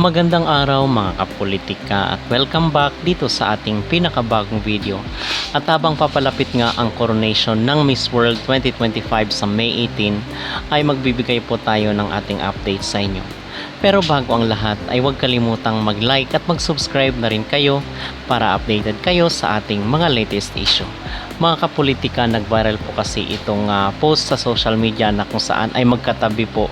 Magandang araw mga kapolitika at welcome back dito sa ating pinakabagong video. At habang papalapit nga ang coronation ng Miss World 2025 sa May 18 ay magbibigay po tayo ng ating update sa inyo. Pero bago ang lahat ay huwag kalimutang mag-like at mag-subscribe na rin kayo para updated kayo sa ating mga latest issue. Mga kapolitika, nag-viral po kasi itong ah, post sa social media na kung saan ay magkatabi po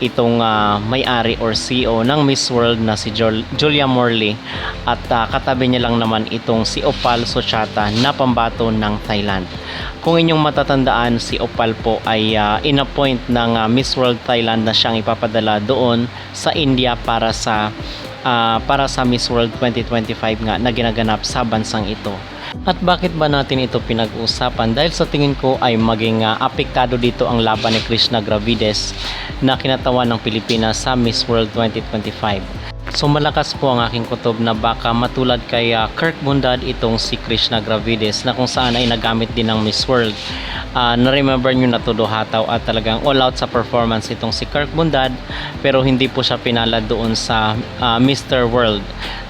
itong ah, may-ari or CEO ng Miss World na si Jol- Julia Morley at ah, katabi niya lang naman itong si Opal Sochata na pambato ng Thailand. Kung inyong matatandaan, si Opal po ay ah, inappoint ng ah, Miss World Thailand na siyang ipapadala doon sa India para sa ah, para sa Miss World 2025 nga na ginaganap sa bansang ito. At bakit ba natin ito pinag-uusapan? Dahil sa tingin ko ay maging ah, apektado dito ang laban ni Krishna Gravides na kinatawan ng Pilipinas sa Miss World 2025. So malakas po ang aking kutob na baka matulad kay ah, Kirk Bundad itong si Krishna Gravides na kung saan ay nagamit din ng Miss World. Ah, na-remember nyo na todo hataw at talagang all out sa performance itong si Kirk Bundad pero hindi po siya pinala doon sa ah, Mr. World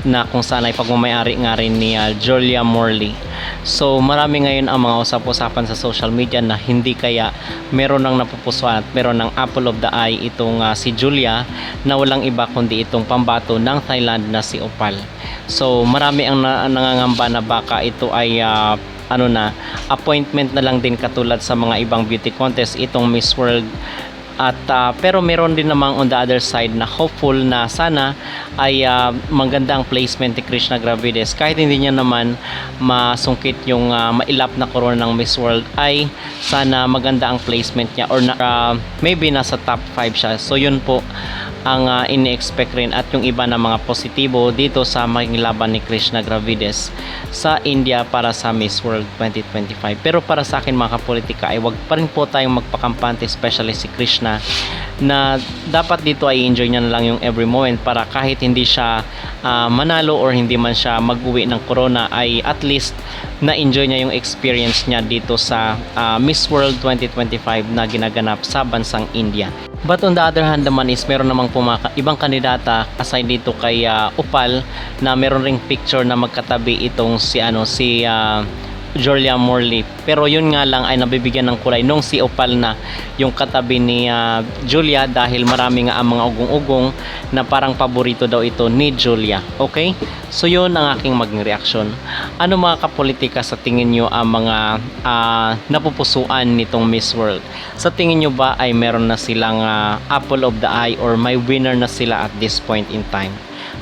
na kung saan ay pagmamayari nga rin ni ah, Julia Morley. So marami ngayon ang mga usap-usapan sa social media na hindi kaya meron ng napupusuan at meron ng apple of the eye itong ah, si Julia na walang iba kundi itong pambato ng Thailand na si Opal. So marami ang na- nangangamba na baka ito ay ah, ano na appointment na lang din katulad sa mga ibang beauty contest itong Miss World. At ah, pero meron din namang on the other side na hopeful na sana ay ah, maganda placement ni Krishna Gravides. Kahit hindi niya naman masungkit yung ah, mailap na corona ng Miss World ay sana maganda ang placement niya or na, ah, maybe nasa top 5 siya. So yun po ang ah, ini-expect rin at yung iba na mga positibo dito sa maging laban ni Krishna Gravides sa India para sa Miss World 2025. Pero para sa akin mga kapolitika ay wag pa rin po tayong magpakampante especially si Krishna na dapat dito ay enjoy niya na lang yung every moment para kahit hindi siya ah, manalo or hindi man siya mag-uwi ng corona ay at least na-enjoy niya yung experience niya dito sa ah, Miss World 2025 na ginaganap sa bansang India. But on the other hand naman is meron namang pumaka, ibang kandidata aside dito kay ah, Upal na meron ring picture na magkatabi itong si ano si ah, Julia Morley. Pero yun nga lang ay nabibigyan ng kulay nung si Opal na yung katabi ni ah, Julia dahil marami nga ang mga ugong-ugong na parang paborito daw ito ni Julia. Okay? So yun ang aking maging reaksyon. Ano mga kapolitika sa tingin nyo ang mga ah, napupusuan nitong Miss World? Sa tingin nyo ba ay meron na silang ah, apple of the eye or may winner na sila at this point in time?